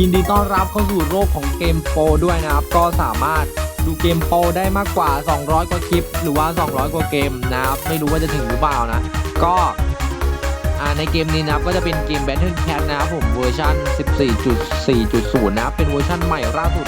ยินดีต้อนรับเข้าสู่โลกของเกมโปด้วยนะครับ ก็สามารถดูเกมโปได้มากกว่า 200 กว่าคลิป หรือว่า 200 กว่าเกมนะครับ ไม่รู้ว่าจะถึงหรือเปล่านะ ก็ในเกมนี้นะครับก็จะเป็นเกม Battle Cat นะครับผมเวอร์ชัน14.4.0 นะครับเป็นเวอร์ชันใหม่ล่าสุด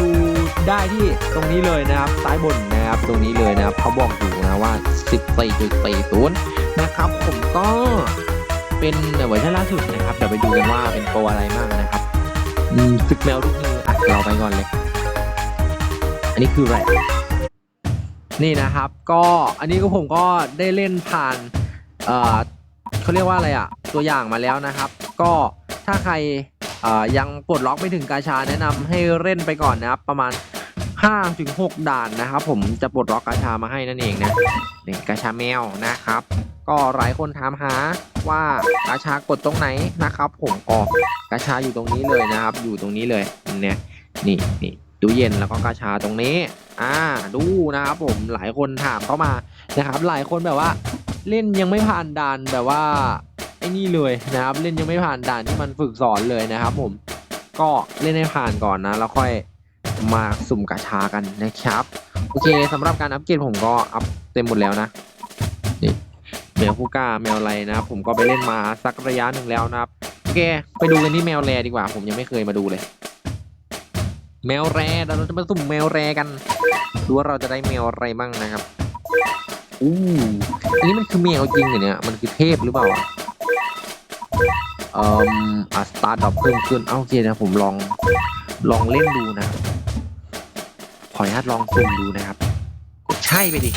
ดูได้ที่ตรงนี้เลยนะครับซ้ายบนนะครับตรงนี้เลยนะครับเขาบอกอยู่นะว่า 14.40 นะครับผมก็เป็นเวอร์ชันล่าสุดนะครับเดี๋ยวไปดูกันว่าเป็นโปรอะไรมากนะครับ ศึกแมวทุกมืออะเราไปก่อนเลย อันนี้คืออะไร นี่นะครับ ก็อันนี้ก็ผมก็ได้เล่นผ่านเอ่อเขาเรียกว่าอะไรอะ ตัวอย่างมาแล้วนะครับ ก็ถ้าใครเอ่อยังปลดล็อกไม่ถึงกาชาแนะนำให้เล่นไปก่อนนะครับ ประมาณ5ถึง6ด่านนะครับ ผมจะปลดล็อกกาชามาให้นั่นเองนะนี่กาชาแมวนะครับ ก็หลายคนถามหาว่ากาชากดตรงไหนนะครับ ผมก็กาชาอยู่ตรงนี้เลยนะครับ อยู่ตรงนี้เลยเนี่ยนี่นี่ตู้เย็นแล้วก็กาชาตรงนี้ อ่า ดูนะครับผมหลายคนถามเข้ามานะครับ หลายคนแบบว่า เล่นยังไม่ผ่านด่านแบบว่าไอ้นี่เลยนะครับ เล่นยังไม่ผ่านด่านที่มันฝึกสอนเลยนะครับ ผมก็เล่นให้ผ่านก่อนนะแล้วค่อยมาสุ่มกาชากันนะครับ โอเคสำหรับการอัปเกรดผมก็อัพเต็มหมดแล้วนะ มวฮูก้าแมวอะไรนะผมก็ไปเล่นมาสักระยะหนึ่งแล้วนะครับโอเคไปดูกันที่แมวแรดีกว่า ผมยังไม่เคยมาดูเลย แมวแรเราจะมาสุ่มแมวแรกันดูว่าเราจะได้แมวอะไรบ้างนะครับอู้อันนี้มันคือแมวจริงเหรอเนี่ยมันคือเทพหรือเปล่าอะเอ่ออัสตาร์ดอกเพิ่มขึ้นเอาโอเคนะผมลองลองเล่นดูนะขออนุญาตลองสุ่มดูนะครับ ใช่ไปดิ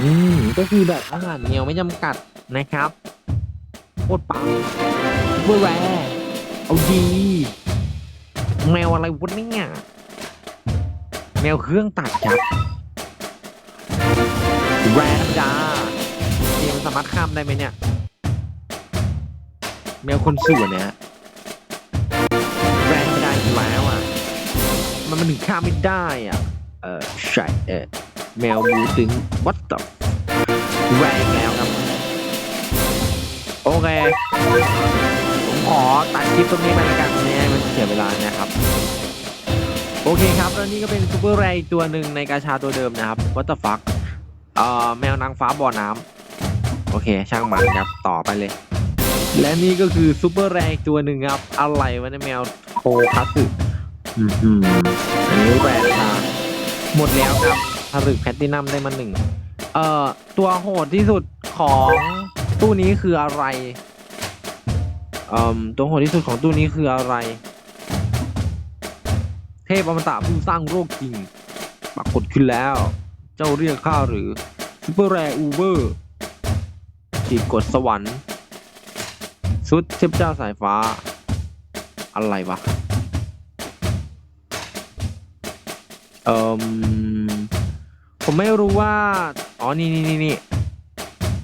อืมก็คือแบบอาหารแมวไม่จำกัดนะครับโคตรปังเวอร์แวร์เอาดีแมวอะไรวะเนี่ยแมวเครื่องตัดครับแรธรรมดาเกมสามารถข้ามได้ไหมเนี่ย แมวคนสวนเนี่ยแรธรรมดาอีกแล้วอะ มันมันถึงข้ามไม่ได้อะ เออใช่เออ แมวบูตึง what the แรงแล้วครับ โอเค ผมขอตัดคลิปตรงนี้ไปแล้วกันเนี่ยมันเสียเวลานะครับ โอเคครับแล้วนี่ก็เป็นซูเปอร์แรอีกตัวหนึ่งในกาชาตัวเดิมนะครับ what the fuck เอ่อแมวนางฟ้าบ่อน้ำโอเค ช่างมันครับต่อไปเลย และนี่ก็คือซูเปอร์แรอีกตัวหนึ่งครับอะไรวะในยแมวโคคัสึอืมอืมอันนี้แบรนด์ทาหมดแล้วครับ ผลึกแพตตินัมได้มาหนึ่งเอ่อ ตัวโหดที่สุดของตู้นี้คืออะไรเอ่อตัวโหดที่สุดของตู้นี้คืออะไร เทพอมตะผู้สร้างโรคจริงปรากฏขึ้นแล้ว เจ้าเรียกข้าหรือซูเปอร์แรอูเบอร์ขีดกดสวรรค์ชุดเทพเจ้าสายฟ้า อะไรวะเอ่อ ผมไม่รู้ว่า อ๋อ นี่นี่นี่นี่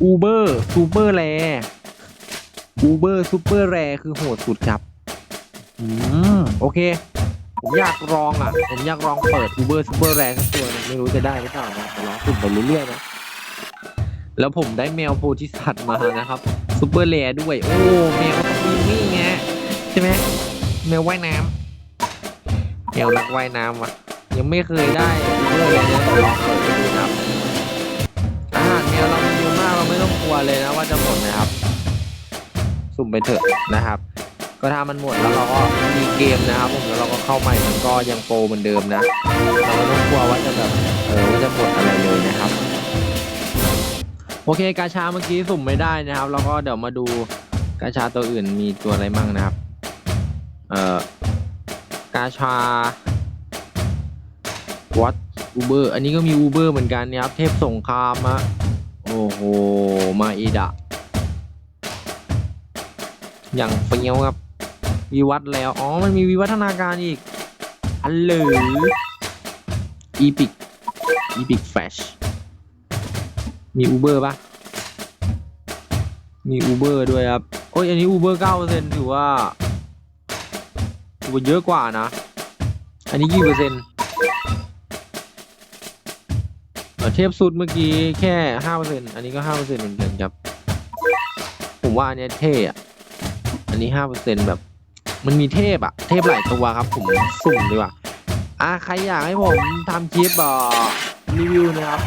อูเบอร์ซูเปอร์แรอูเบอร์ซูเปอร์แรคือโหดสุดครับ อืม โอเค ผมอยากลองอะ ผมอยากลองเปิดอูเบอร์ซูเปอร์แรสักตัวหนึงไม่รู้จะได้หรือเปล่านะแต่ลองสุ่มไปเรื่อยๆนะ แล้วผมได้แมวโพธิสัตว์มานะครับซูเปอร์แรด้วย โอ้ แมวมีนี่ไงใช่ไหมแมวว่ายน้ำแมวนักว่ายน้ำวะยังไม่เคยได้ เลยนะลองเปิดดูนะครับอาหารแมวเรามีเยอะมากเราไม่ต้องกลัวเลยนะว่าจะหมดนะครับ สุ่มไปเถอะนะครับ ก็ถ้ามันหมดแล้วเราก็มีเกมนะครับผมแล้วเราก็เข้าใหม่มันก็ยังโปรเหมือนเดิมนะเราไม่ต้องกลัวว่าจะแบบเออว่าจะหมดอะไรเลยนะครับ โอเคกาชาเมื่อกี้สุ่มไม่ได้นะครับแล้วก็เดี๋ยวมาดูกาชาตัวอื่นมีตัวอะไรมั่งนะครับ เอ่อกาชาวัด อูเบอร์อันนี้ก็มีอูเบอร์เหมือนกันเนี่ยครับเทพสงครามอะโอ้โห มาอีดะอย่างเฟี้ยวครับ วิวัฒแล้ว อ๋อ มันมีวิวัฒนาการอีก อันเหลืออีพิกอีพิกแฟชมีอูเบอร์ปะมีอูเบอร์ด้วยครับ โอ้ย อันนี้อูเบอร์เก้าเปอร์เซ็นถือว่าถือว่าเยอะกว่านะ อันนี้กี่เปอร์เซ็นต์ เทพสุดเมื่อกี้แค่ห้าเปอร์เซ็นต์อันนี้ก็ห้าเปอร์เซ็นต์เหมือนกันครับ ผมว่าอันเนี้ยเท่อะอันนี้ห้าเปอร์เซ็นต์แบบ มันมีเทพอะเทพหลายตัวครับ ผมสุ่มดีกว่าอะใครอยากให้ผมทำคลิปเอ่อรีวิวนะครับ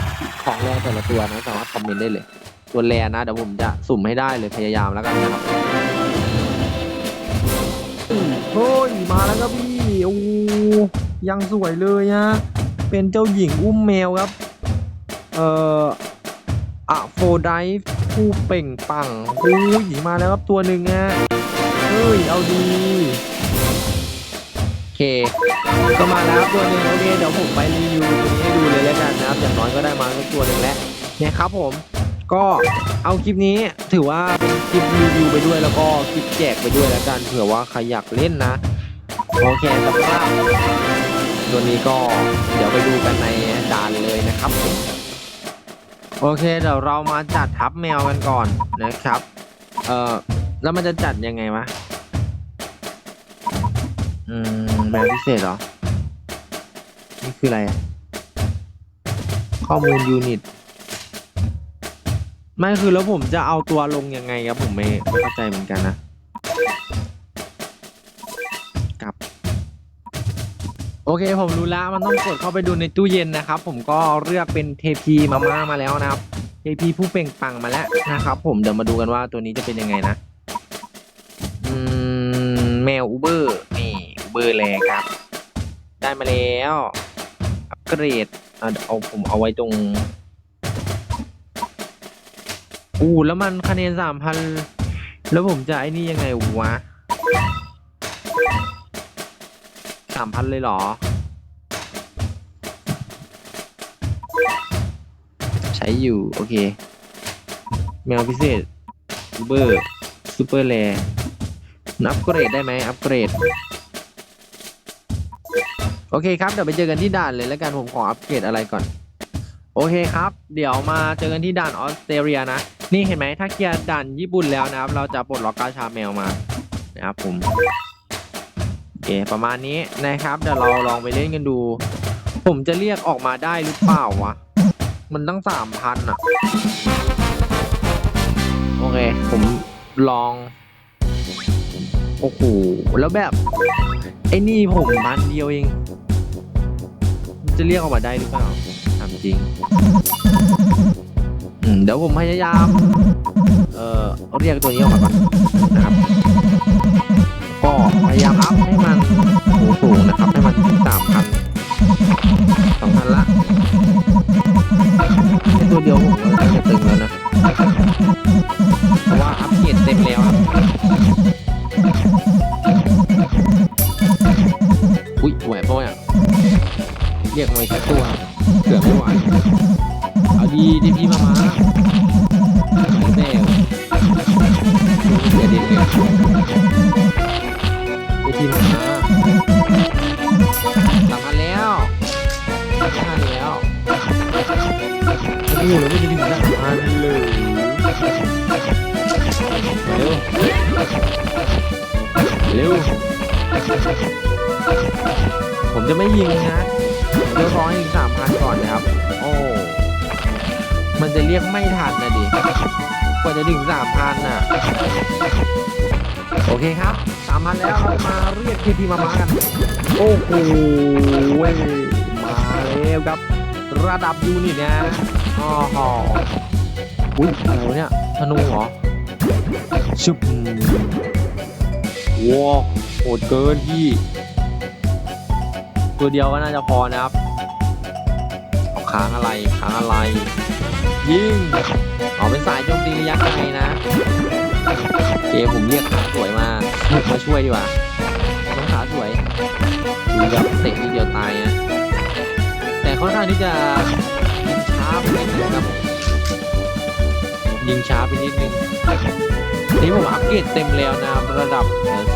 ของแรแต่ละตัวนะสามารถคอมเมนต์ได้เลย ตัวแรนะเดี๋ยวผมจะสุ่มให้ได้เลยพยายามแล้วกันนะครับเฮ้ยมาแล้วครับพี่โอ้ยังสวยเลยฮะเป็นเจ้าหญิงอุ้มแมวครับ เอ่ออะโฟไดผู้เปล่งปังโอ้ยมาแล้วครับตัวหนึ่งฮะเฮ้ย เอาดีโอเค ก็มาแล้วตัวหนึ่งโอเคเดี๋ยวผมไปรีวิวตัวนี้ให้ดูเลยแล้วกันนะครับ อย่างน้อยก็ได้มาสักตัวหนึ่งแล้วนี่ยครับผมก็เอาคลิปนี้ถือว่าเป็นคลิปรีวิวไปด้วยแล้วก็คลิปแจกไปด้วยแล้วกันเผื่อว่าใครอยากเล่นนะ โอเคสำหรับตัวนี้ก็เดี๋ยวไปดูกันในด่านเลยนะครับผม โอเคเดี๋ยวเรามาจัดทับแมวกันก่อนนะครับ เอ่อแล้วมันจะจัดยังไงวะ อืมแมวพิเศษเหรอ นี่คืออะไรข้อมูลยูนิตไม่คือแล้วผมจะเอาตัวลงยังไงครับผมไม่ไม่เข้าใจเหมือนกันนะ โอเคผมรู้แล้วมันต้องกดเข้าไปดูในตู้เย็นนะครับ ผมก็เลือกเป็นเทพีมาม่ามาแล้วนะครับเทพีผู้เป่งปังมาแล้วนะครับ ผมเดี๋ยวมาดูกันว่าตัวนี้จะเป็นยังไงนะอืมแมวอูเบอร์นี่อูเบอร์แลครับ ได้มาแล้วอัปเกรดเดี๋ยวเอาผมเอาไว้ตรงอู้แล้วมันคะแนนสามพันแล้วผมจะไอ้นี่ยังไงวะ สามพันเลยเหรอ ใช้อยู่ โอเค แมวพิเศษซูเปอร์ซูเปอร์แลอัปเกรดได้ไหมอัปเกรด โอเคครับ เดี๋ยวไปเจอกันที่ด่านเลยแล้วกันผมขออัปเกรดอะไรก่อน โอเคครับ เดี๋ยวมาเจอกันที่ด่านออสเตรเลียนะ นี่เห็นไหมถ้าเคลียร์ด่านญี่ปุ่นแล้วนะครับ เราจะปลดล็อกกาชาแมวมานะครับผม เคประมาณนี้นะครับเดี๋ยวเราลองไปเล่นกันดู ผมจะเรียกออกมาได้หรือเปล่าวะ มันตั้งสามพันอะโอเค ผมลอง โอ้โห แล้วแบบ ไอ้นี่ผมพันเดียวเอง จะเรียกออกมาได้หรือเปล่าถามจริงเดี๋ยวผมพยายาม เอ่อเรียกตัวนี้ออกมาก่อนนะครับ ก็พยายามอัพให้มัน เรียสักตัวเกือบไม่ไหวเอาดีดีพี่มามาไม่แน่เดี๋ยดีเดี๋ยดีพี่มามาสามพันแล้วห้าแล้วโอ้โหแล้วไม่จะถึงสามพันเลยเร็วเร็ว ผมจะไม่ยิงนะเดี๋ยวรอให้อีกสามพันก่อนนะครับ โอ้ มันจะเรียกไม่ทันนะดิ กว่าจะถึงสามพันน่ะ โอเคครับสามพันแล้วเรามาเรียกทีพีมามากัน โอ้โหเว้ยมาแล้วครับ ระดับยูนิตนะอ๋อหออุ้ยอะไรวะเนี่ยธนูเหรอชุบว้าวโหดเกินพี่ ตัวเดียวก็น่าจะพอนะครับค้างอะไรค้างอะไร ยิงเอาเป็นสายโจมตีระยะไกลนะเกมผมเรียกขาสวยมามาช่วยดีกว่าต้องขาสวยดูแบบเตะทีเดียวตายนะแต่ค่อนข้างที่จะยิงช้าไปนิดนึงครับยิงช้าไปนิดนึง นี่ผมอัปเกรดเต็มแล้วนะระดับ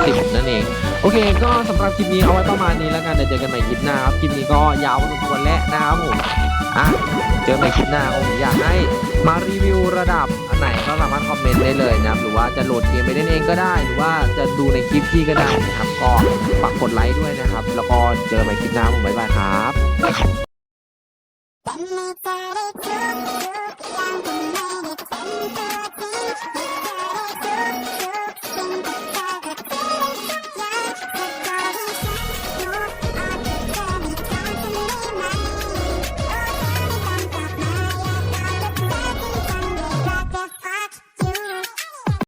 สิบนั่นเอง โอเค ก็สำหรับคลิปนี้เอาไว้ประมาณนี้แล้วกันเดี๋ยวเจอกันใหม่คลิปหน้าครับคลิปนี้ก็ยาวพอสมควรแล้วนะครับผมอะเจอกันใหม่คลิปหน้าผมอยากให้มารีวิวระดับอันไหนก็สามารถคอมเมนต์ได้เลยนะครับหรือว่าจะโหลดเกมไปเล่นเองก็ได้ หรือว่าจะดูในคลิปพี่ก็ได้นะครับก็ฝากกดไลค์ด้วยนะครับ แล้วก็เจอกันใหม่คลิปหน้าผมบ๊ายบายครับ Let me tell it to you, I'm